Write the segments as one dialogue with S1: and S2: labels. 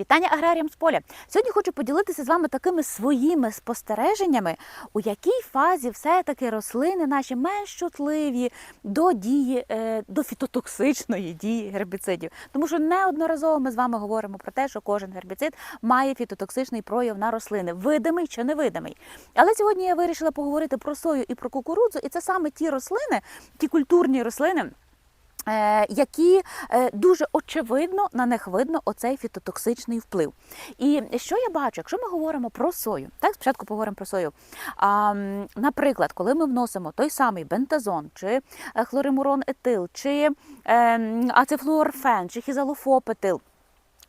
S1: Вітання аграріям з поля. Сьогодні хочу поділитися з вами такими своїми спостереженнями, у якій фазі все-таки рослини наші менш чутливі до дії, е, до фітотоксичної дії гербіцидів. Тому що неодноразово ми з вами говоримо про те, що кожен гербіцид має фітотоксичний прояв на рослини, видимий чи невидимий. Але сьогодні я вирішила поговорити про сою і про кукурудзу, і це саме ті рослини, ті культурні рослини. Е, Які е, дуже очевидно на них видно оцей фітотоксичний вплив. І що я бачу, якщо ми говоримо про сою, так спочатку поговоримо про сою. А, наприклад, коли ми вносимо той самий бентазон, чи е, хлоримурон етил, чи е, ацефлуорфен, чи хізалофопетил.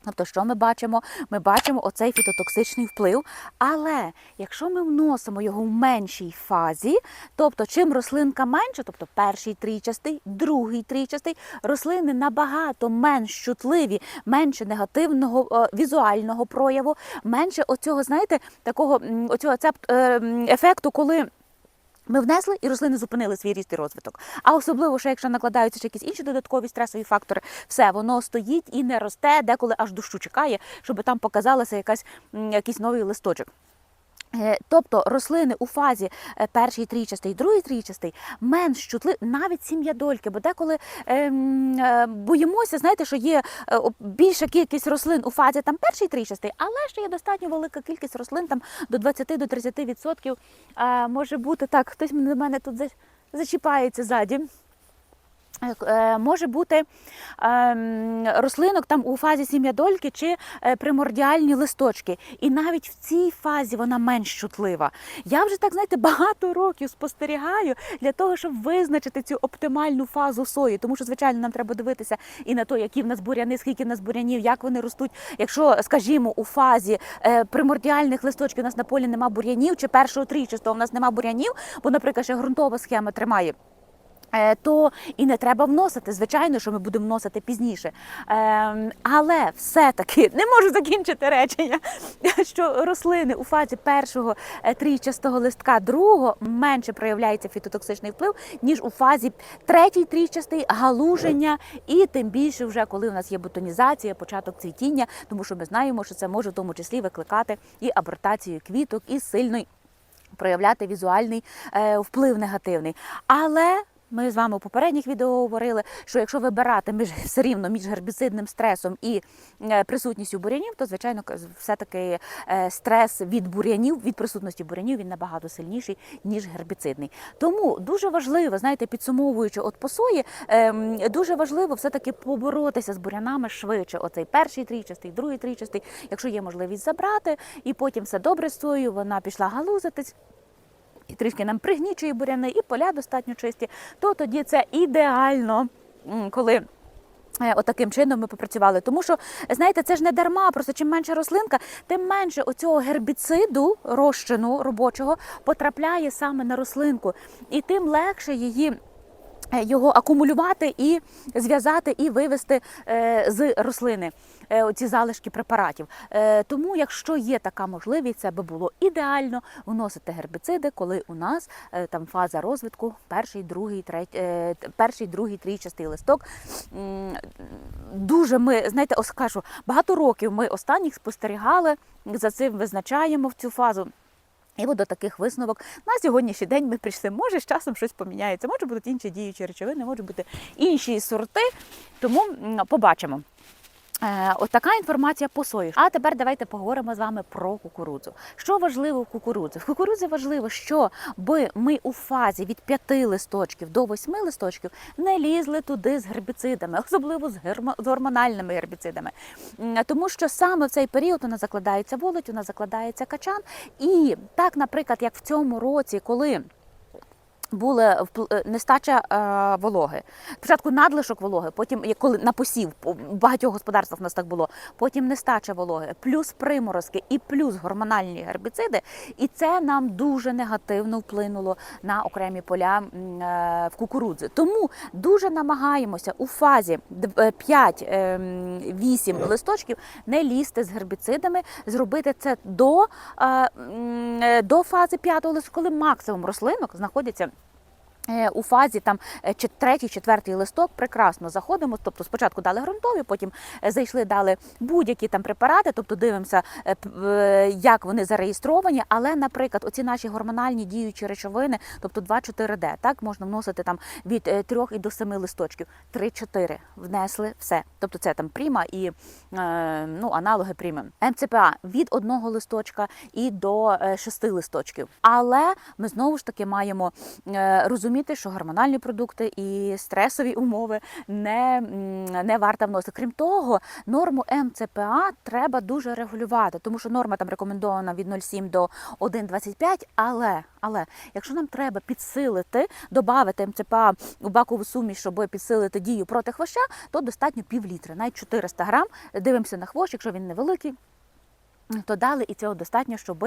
S1: Тобто, що ми бачимо? Ми бачимо оцей фітотоксичний вплив. Але якщо ми вносимо його в меншій фазі, тобто чим рослинка менша, тобто перший трійчастий, другий трійчастий, рослини набагато менш чутливі, менше негативного е, візуального прояву, менше оцього, знаєте, такого оцього цеп- е, м, ефекту, коли. Ми внесли і рослини зупинили свій ріст і розвиток. А особливо, що якщо накладаються ще якісь інші додаткові стресові фактори, все воно стоїть і не росте, деколи аж дощу чекає, щоб там показалася якась якийсь новий листочок. Е, Тобто рослини у фазі е, перший трійчастий, другий трійчастий менш чутливі, навіть сім'ядольки, бо деколи ем, е, боїмося, знаєте, що є більша кількість рослин у фазі там перший трійчастий, але ще є достатньо велика кількість рослин там до 20 до 30 відсотків. Е, може бути так, хтось до мене тут зачіпається ззаді. Е, Може бути ем, рослинок там у фазі сім'ядольки чи е, примордіальні листочки. І навіть в цій фазі вона менш чутлива. Я вже так знаєте багато років спостерігаю для того, щоб визначити цю оптимальну фазу сої. Тому що, звичайно, нам треба дивитися і на те, які в нас буряни, скільки в нас бурянів, як вони ростуть. Якщо, скажімо, у фазі е, примордіальних листочків у нас на полі нема бур'янів, чи першого трійчастого у нас нема бур'янів, бо, наприклад, ще ґрунтова схема тримає. Е, То і не треба вносити. Звичайно, що ми будемо вносити пізніше. Ем, Але все-таки не можу закінчити речення, що рослини у фазі першого е, трійчастого листка другого менше проявляється фітотоксичний вплив, ніж у фазі третій трійчастий галуження, і тим більше, вже коли у нас є бутонізація, початок цвітіння, тому що ми знаємо, що це може в тому числі викликати і абортацію квіток, і сильний проявляти візуальний е, вплив негативний. Але ми з вами у попередніх відео говорили, що якщо вибирати між все рівно між гербіцидним стресом і е, присутністю бур'янів, то звичайно все-таки е, стрес від бур'янів, від присутності бур'янів, він набагато сильніший ніж гербіцидний. Тому дуже важливо, знаєте, підсумовуючи от по сої, ем, дуже важливо все-таки поборотися з бур'янами швидше. Оцей перший трійчастий, другий трійчастий, якщо є можливість забрати, і потім все добре з сою, вона пішла галузитись трішки нам пригнічує буряни, і поля достатньо чисті, то тоді це ідеально, коли. е, Отаким чином ми попрацювали. Тому що, знаєте, це ж не дарма, просто чим менша рослинка, тим менше оцього гербіциду, розчину робочого, потрапляє саме на рослинку. І тим легше її. Е, Його акумулювати і зв'язати і вивести е, з рослини е, ці залишки препаратів. Тому, якщо є така можливість, це би було ідеально вносити гербіциди, коли у нас там фаза розвитку, перший, другий, третій, перший, другий, трійчастий листок. Дуже ми, знаєте, ось кажу, багато років ми останніх спостерігали, за цим визначаємо в цю фазу. І от до таких висновок на сьогоднішній день ми прийшли. Може, з часом щось поміняється, може будуть інші діючі речовини, може бути інші сорти. Тому побачимо. Е, От така інформація по сої. А тепер давайте поговоримо з вами про кукурудзу. Що важливо в кукурудзі? В кукурудзі важливо, щоб ми у фазі від 5 листочків до 8 листочків не лізли туди з гербіцидами, особливо з гормональними гербіцидами. Тому що саме в цей період у нас закладається волоть, у нас закладається качан. І так, наприклад, як в цьому році, коли була е, нестача е, вологи. Спочатку надлишок вологи, потім коли на посів по- в багатьох господарствах у нас так було. Потім нестача вологи, плюс приморозки і плюс гормональні гербіциди. І це нам дуже негативно вплинуло на окремі поля е, в кукурудзі. Тому дуже намагаємося у фазі 5-8 листочків не лізти з гербіцидами, зробити це до, до фази 5 листочка, коли максимум рослинок знаходяться У фазі там е, третій, четвертий листок прекрасно заходимо. Тобто спочатку дали ґрунтові, потім е, зайшли, дали будь-які там препарати, тобто дивимося, е, е, як вони зареєстровані. Але, наприклад, оці наші гормональні діючі речовини, тобто 2-4D, так можна вносити там від 3 і до 7 листочків. 3-4 внесли все. Тобто це там пріма і е, ну, аналоги пріми. МЦПА від одного листочка і до 6 листочків. Але ми знову ж таки маємо е, розуміти, що гормональні продукти і стресові умови не, не варто вносити. Крім того, норму МЦПА треба дуже регулювати, тому що норма там рекомендована від 0,7 до 1,25, але, але якщо нам треба підсилити, додати МЦПА у бакову суміш, щоб підсилити дію проти хвоща, то достатньо пів літра, навіть 400 грам. Дивимося на хвощ, якщо він невеликий, то дали і цього достатньо, щоб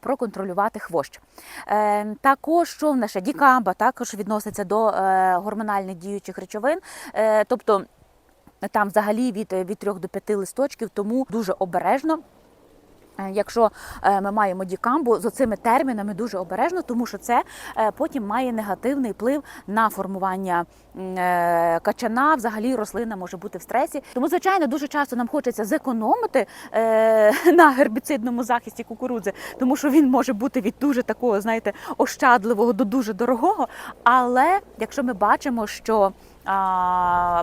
S1: проконтролювати хвощ. Е, також що в нас? Дікамба також відноситься до е, гормональних діючих речовин. Е, тобто там взагалі від, від 3 до 5 листочків, тому дуже обережно. Е, Якщо е, ми маємо дікамбу з оцими термінами дуже обережно, тому що це е, потім має негативний вплив на формування качана. Взагалі рослина може бути в стресі. Тому, звичайно, дуже часто нам хочеться зекономити на гербіцидному захисті кукурудзи, тому що він може бути від дуже такого, знаєте, ощадливого до дуже дорогого. Але якщо ми бачимо, що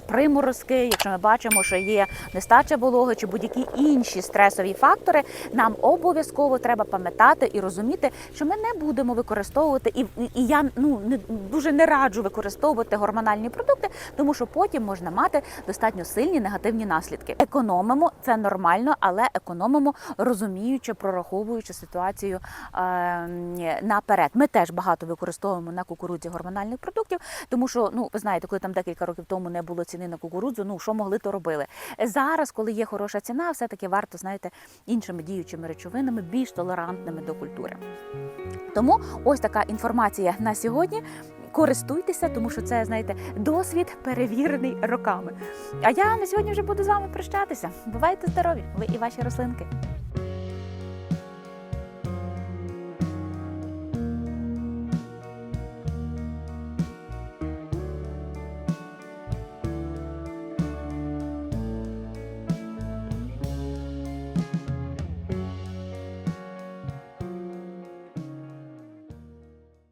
S1: приморозки, якщо ми бачимо, що є нестача вологи чи будь-які інші стресові фактори, нам обов'язково треба пам'ятати і розуміти, що ми не будемо використовувати, і, і- я ну не дуже не раджу використовувати гормональні продукти, тому що потім можна мати достатньо сильні негативні наслідки. Економимо це нормально, але економимо розуміючи, прораховуючи ситуацію е, наперед. Ми теж багато використовуємо на кукурудзі гормональних продуктів, тому що ну ви знаєте, коли там декілька років тому не було ціни на кукурудзу, ну що могли, то робили. Зараз, коли є хороша ціна, все таки варто знаєте іншими діючими речовинами, більш толерантними до культури. Тому ось така інформація на сьогодні. Користуйтеся, тому що це, знаєте, досвід перевірений роками. А я на сьогодні вже буду з вами прощатися. Бувайте здорові, ви і ваші рослинки.